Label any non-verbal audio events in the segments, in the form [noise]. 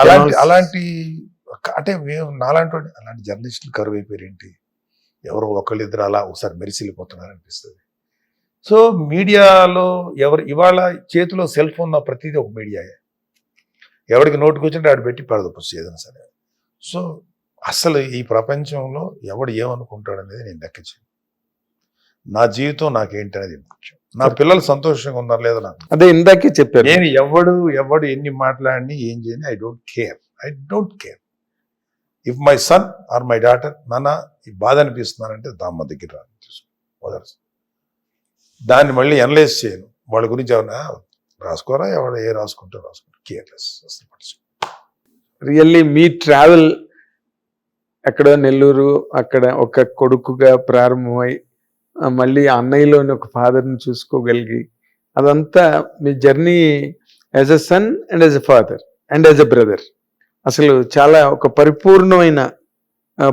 అలాంటి అలాంటి అంటే మేము నాలాంటి అలాంటి జర్నలిస్టులు కరువు అయిపోయారు ఏంటి ఎవరో ఒకళ్ళిద్దరు అలా ఒకసారి మెరిసిల్లిపోతున్నారు అనిపిస్తుంది సో మీడియాలో ఎవరు ఇవాళ చేతిలో సెల్ ఫోన్ ఉన్న ప్రతిదీ ఒక మీడియాయే ఎవరికి నోటుకు వచ్చినట్టు ఆడు పెట్టి పడదొప్పచ్చు ఏదైనా సరే. సో అసలు ఈ ప్రపంచంలో ఎవడు ఏమనుకుంటాడు అనేది నేను లెక్కించాను నా జీవితం నాకేంటి అనేది ముఖ్యం. నా పిల్లలు సంతోషంగా ఉన్నారు లేదా నాకు అదే ఇందాకే చెప్పారు. నేను ఎవడు ఎవడు ఎన్ని మాట్లాడిని ఏం చేయని I don't care I don't care if my son or my daughter నాన్న ఈ బాధ అనిపిస్తున్నారంటే దామ్మ దగ్గర రా తీసుకో, వదలరు. దాన్ని మళ్ళీ అనలైజ్ చేయను. వాళ్ళ గురించి ఏమన్నా రాసుకోరా ఎవడ ఏ రాసుకుంటే రాసుకుంటారు. కేర్లెస్. రియల్లీ మీ ట్రావెల్ ఎక్కడ నెల్లూరు అక్కడ ఒక కొడుకుగా ప్రారంభమై మళ్ళీ అన్నయ్యలోని ఒక ఫాదర్ని చూసుకోగలిగి అదంతా మీ journey as a son and as a father and as a brother. అసలు చాలా ఒక పరిపూర్ణమైన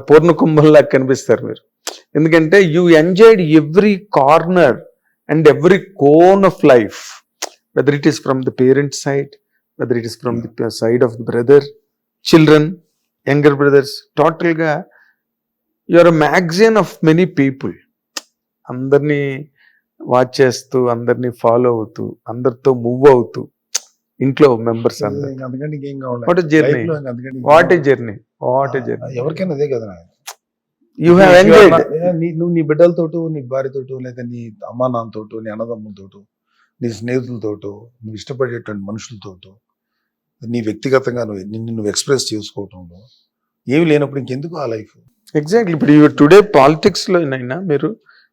పూర్ణ కుంభంలా కనిపిస్తారు మీరు. ఎందుకంటే you enjoyed every corner and every cone of life. Whether it is from the parents side whether it is from the side of the brother children younger brothers టోటల్గా your magazine of many people అందరినీ watch చేస్తూ అందరినీ follow అవుతూ అందరితో move అవుతూ ఇంట్లో members what journey what a? Journey what a journey ఎవరికైనా అదే కదా. యూ హ్యావ్ ఎంజాయ్డ్ నువ్వు నీ బిడ్డలతోటో నీ భార్యతోటో లేదా నీ అమ్మా నాన్నతోటో నీ అన్నదమ్ములతోటో నీ స్నేహితులతోటో నువ్వు ఇష్టపడేటువంటి మనుషులతోటో నీ వ్యక్తిగతంగా నువ్వు నిన్ను నువ్వు ఎక్స్ప్రెస్ చేసుకోవటంలో ఏమి లేనప్పుడు ఇంకెందుకు ఆ లైఫ్? ఎగ్జాక్ట్లీ ఇప్పుడు టుడే పాలిటిక్స్లో అయినా మీరు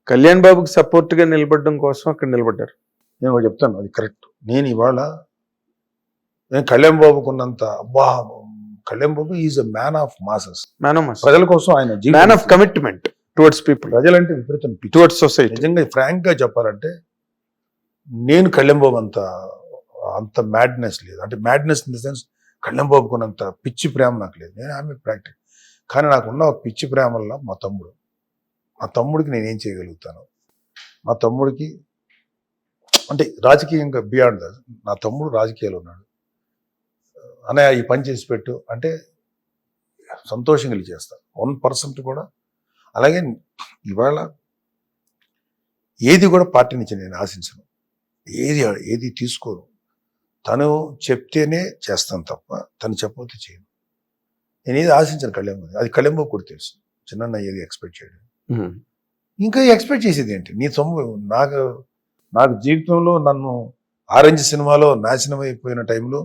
కళ్యాణ్ బాబుకి సపోర్ట్గా నిలబడడం కోసం అక్కడ నిలబడ్డారు. నేను చెప్తాను అది కరెక్ట్. నేను ఇవాళ నేను కళ్యాణ్ బాబుకున్నంత అబ్బా Kalyan Babu is a man of masses. Man of ప్రజల కోసం ఆయన man of commitment towards people ప్రజలంటే విపరీతం టువర్డ్స్ సొసైటీ నిజంగా ఫ్రాంక్గా చెప్పాలంటే నేను కళ్యాణ్ అంత అంత మ్యాడ్నెస్ లేదు. అంటే madness in the sense Kalyan బాబుకున్నంత పిచ్చి ప్రేమ నాకు లేదు. నేను ఆమె ప్రాక్టిక్ కానీ నాకున్న ఒక పిచ్చి ప్రేమ వల్ల మా తమ్ముడు. మా తమ్ముడికి నేనేం చేయగలుగుతాను? మా తమ్ముడికి అంటే రాజకీయంగా బియాండ్ నా తమ్ముడు రాజకీయాలు ఉన్నాడు. అన్నయ్య ఈ పని చేసి పెట్టు అంటే సంతోషంగా చేస్తాను వన్ పర్సెంట్ కూడా. అలాగే ఇవాళ ఏది కూడా పార్టీ నుంచి నేను ఆశించను. ఏది ఏది తీసుకోను. తను చెప్తేనే చేస్తాను తప్ప తను చెప్పకపోతే చేయను. నేను ఏది ఆశించను కళ్యాణ్ అది కళ్యాణ్ కూడా తెలుసు. చిన్న ఏది ఎక్స్పెక్ట్ చేయడం ఇంకా ఎక్స్పెక్ట్ చేసేది ఏంటి నీ సొమ్ము నాకు నాకు జీవితంలో నన్ను ఆరెంజ్ సినిమాలో నాశనం అయిపోయిన టైంలో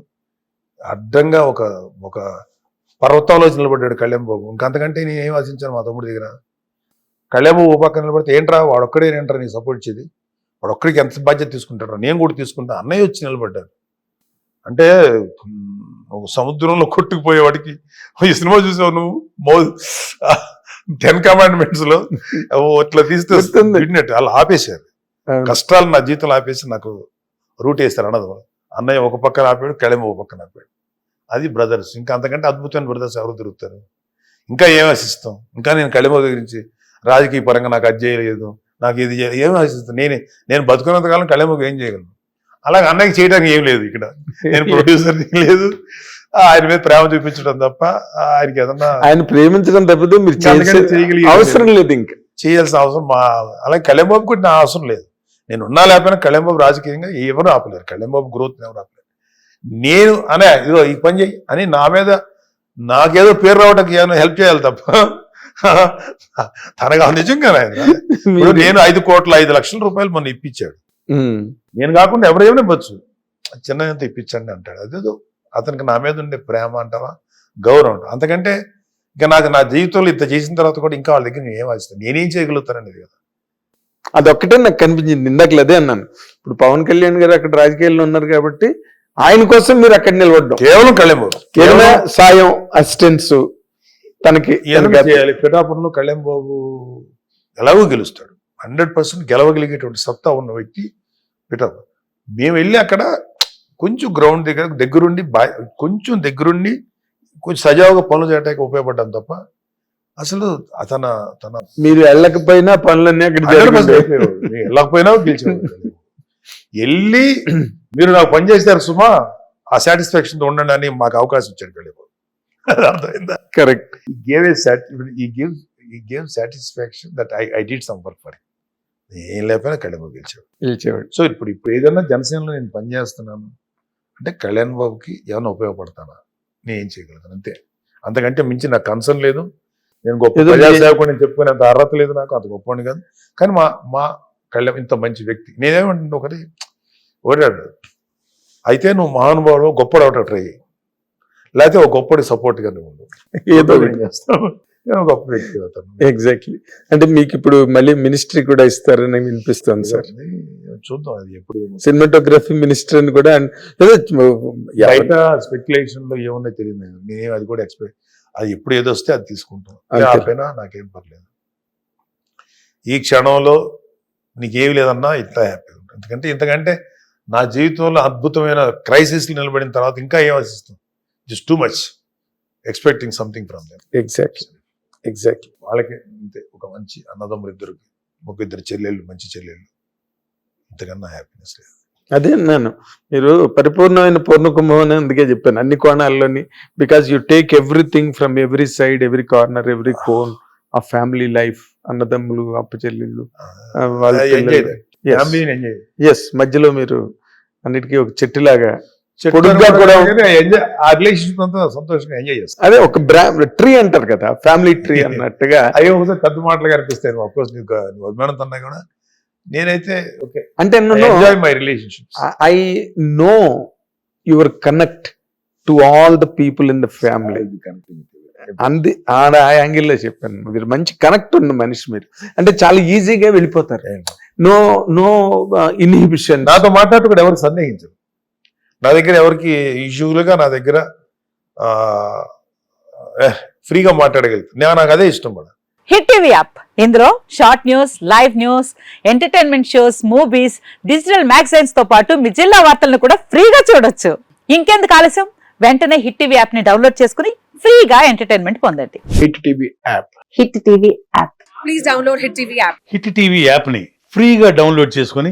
అడ్డంగా ఒక ఒక పర్వతంలో నిలబడ్డాడు కళ్యాణ్ బాబు ఇంకంతకంటే నేను ఏం ఆశించాను మా తమ్ముడి దగ్గర? కళ్యాణ్ బాబు ఓ పక్కన నిలబడితే ఏంట్రా వాడొక్కడే ఏంట్రా నీ సపోర్ట్ ఇచ్చేది? వాడొక్కడికి ఎంత బాధ్యత తీసుకుంటారా నేను కూడా తీసుకుంటా. అన్నయ్య వచ్చి నిలబడ్డాడు. అంటే ఒక సముద్రంలో కొట్టుకుపోయేవాడికి ఈ సినిమా చూసావు నువ్వు? మో టెన్ కమాండ్మెంట్స్లో ఇట్లా తీస్తే. విడినట్టు అలా ఆపేశారు. కష్టాలు నా జీవితంలో ఆపేసి నాకు రూట్ వేస్తారు అన్నది అన్నయ్య ఒక పక్కన ఆపాడు కళెమ్మ ఒక పక్కన ఆపాడు. అది బ్రదర్స్. ఇంకా అంతకంటే అద్భుతమైన బ్రదర్స్ ఎవరు దొరుకుతారు? ఇంకా ఏం ఆశిస్తాం? ఇంకా నేను కళెమ్మ గురించి రాజకీయ పరంగా నాకు అది చేయలేదు నాకు ఇది చేయలేదు. ఏం ఆశిస్తాను నేను నేను బతుకున్నంత కాలం కళెమ్మకు ఏం చేయగలను? అలాగే అన్నయ్యకి చేయడానికి ఏం లేదు ఇక్కడ. నేను [laughs] ప్రొడ్యూసర్ లేదు. ఆయన మీద ప్రేమ చూపించడం తప్ప ఆయనకి ఏదన్నా ఆయన ప్రేమించడం తప్పితే మీరు అవసరం లేదు ఇంకా. చేయాల్సిన అవసరం మా అలాగే కళ్యాణబాబు కూడా నా అవసరం లేదు. నేను ఉన్నా లేకపోయినా కళ్యాణబాబు రాజకీయంగా ఎవరు ఆపలేరు. కళ్యాణబాబు గ్రోత్ ఎవరు ఆపలేరు. నేను అనే ఇదిగో ఈ పని చేయి అని నా మీద నాకేదో పేరు రావడానికి ఏమైనా హెల్ప్ చేయాలి తప్ప. తనగా నిజంగా మీరు- నేను ఐదు కోట్ల ఐదు లక్షల రూపాయలు మొన్న ఇప్పించాడు. నేను కాకుండా ఎవరు ఏమైనా ఇవ్వచ్చు. చిన్న ఇప్పించండి అంటాడు. అదేదో అతనికి నా మీద ఉండే ప్రేమ అంటావా? గౌరవం అంతకంటే ఇంకా నాకు నా జీవితంలో ఇంత చేసిన తర్వాత కూడా ఇంకా వాళ్ళ దగ్గర నేను ఏం ఆశిస్తాను నేనేం చేయగలుగుతాననేది కదా. అదొక్కటే నాకు కనిపించింది. ఇందాక అదే అన్నాను. ఇప్పుడు పవన్ కళ్యాణ్ గారు అక్కడ రాజకీయాల్లో ఉన్నారు కాబట్టి ఆయన కోసం మీరు అక్కడ నిలబడ్డం. కేవలం కళ్యాణ్ ఏదైనా సాయం అసిస్టెన్స్ తనకి పిఠాపురంలో కళ్యాణ్ బాబు ఎలాగో గెలుస్తాడు. హండ్రెడ్ పర్సెంట్ గెలవగలిగేటువంటి సత్తా ఉన్న వ్యక్తి పిఠాపురం. మేము వెళ్ళి అక్కడ కొంచెం గ్రౌండ్ దగ్గర దగ్గరుండి బా కొంచెం దగ్గరుండి కొంచెం సజావుగా పనులు చేయడానికి ఉపయోగపడ్డాం తప్ప అసలు అతన తన మీరు వెళ్ళకపోయినా పనులన్నీ అక్కడ 100% జరిగింది. అయిపోయేవాడు. నేను వెళ్ళకపోయినా గెలిచేవాడు. వెళ్ళి మీరు నాకు పని చేశారు సుమా ఆ సాటిస్ఫాక్షన్ ఉండండి అని మాకు అవకాశం ఇచ్చాడు అది అర్థమైందా? Correct a sat he gives he gave satisfaction that I, I did some work for him. ఏం లేకపోయినా కళ్యాణ్ బాబు గెలిచాడు పిలిచేవాడు సో ఇప్పుడు ఇప్పుడు ఏదైనా జనసేనలో నేను పనిచేస్తున్నాను అంటే కళ్యాణ్ బాబుకి ఏమైనా ఉపయోగపడతానా? నేను ఏం చేయగలుగుతాను అంతే. అంతకంటే మించి నాకు కన్సర్న్ లేదు. నేను గొప్ప ఏదో మీ- ప్రజాసేవకుడు నేను చెప్పుకునేంత అర్హత లేదు నాకు అంత గొప్పని కాదు. కానీ మా మా కళ్యాణ్ ఇంత మంచి వ్యక్తి. నేనేమంటున్నా ఒకటి ఓడాడు అయితే నువ్వు మహానుభావుడు గొప్పడు అవట ట్రై. లేకపోతే ఒక గొప్పడి సపోర్ట్గా నువ్వు. ఏదో చేస్తావు. గొప్ప వ్యక్తి అవుతాను ఎగ్జాక్ట్లీ అంటే మీకు ఇప్పుడు మళ్ళీ మినిస్ట్రీ కూడా ఇస్తారని వినిపిస్తుంది సార్. చూద్దాం అది ఎప్పుడు. సినిమాటోగ్రఫీ మినిస్టర్ అని కూడా బయట స్పెక్యులేషన్లో ఏమున్నాయి తెలియదు. నేనేం అది కూడా ఎక్స్పెక్ట్ అది ఎప్పుడు ఏదో వస్తే అది తీసుకుంటాం. ఆపైనా నాకేం పర్లేదు. ఈ క్షణంలో నీకేమి లేదన్నా ఇంత హ్యాపీ ఉంటుంది ఎందుకంటే ఇంతకంటే నా జీవితంలో అద్భుతమైన క్రైసిస్ నిలబడిన తర్వాత ఇంకా ఏం ఆశిస్తాం? Just too much expecting something from exactly exactly వాళ్ళకి అంతే. ఒక మంచి అన్నదమ్ములు ఇద్దరికి ఒక ఇద్దరు చెల్లెళ్ళు మంచి చెల్లెళ్ళు. ఇంతకన్నా హ్యాపీనెస్ లేదు. అదే అన్నాను. మీరు పరిపూర్ణమైన పూర్ణ కుంభం అని అందుకే చెప్పాను. అన్ని కోణాల్లోని because you take everything from every side every corner every cone ఆ ఫ్యామిలీ లైఫ్ అన్నదమ్ములు అప్పచెల్లెళ్ళు వాళ్ళ ఎస్ మధ్యలో మీరు అన్నిటికీ ఒక చెట్టులాగా చెట్టు పొడుగ్గా కూడా- ఎంజాయ్ ఆ రిలేషన్షిప్ అంతా సంతోషంగా ఎంజాయ్ అదే ఒక ట్రీ అంటారు కదా ఫ్యామిలీ ట్రీ [laughs] అన్నట్టుగా. అయ్యో ఒకసారి పెద్ద మాటలుగా అనిపిస్తాయి అఫ్కోర్స్ నీకు నువ్వు కూడా. నేనైతే ఓకే. అంటే enjoy my relationships I know your connect to all the people in the family అంది ఆడ ఆ యాంగిల్లో చెప్పాను. మీరు మంచి కనెక్ట్ ఉన్న మనిషి మీరు. అంటే చాలా ఈజీగా వెళ్ళిపోతారు. నో నో ఇన్హిబిషన్ నాతో మాట్లాడుతూ కూడా ఎవరు సందేహించరు. నా దగ్గర ఎవరికి యూజువల్గా నా దగ్గర ఫ్రీగా మాట్లాడగలుగుతాను నేను నాకు అదే ఇష్టం కూడా హిట్ టీవీ యాప్. ఇందులో short news live news entertainment shows movies digital మ్యాగజైన్స్తో పాటు మీ జిల్లా వార్తలను కూడా ఫ్రీగా చూడొచ్చు. ఇంకెందుకు ఆలస్యం? వెంటనే హిట్ టీవీ యాప్ని డౌన్లోడ్ చేసుకుని ఫ్రీగా ఎంటర్టైన్మెంట్ పొందండి. Hit TV app. Hit TV app. Please download Hit TV app. Hit TV యాప్ని ఫ్రీగా డౌన్లోడ్ చేసుకొని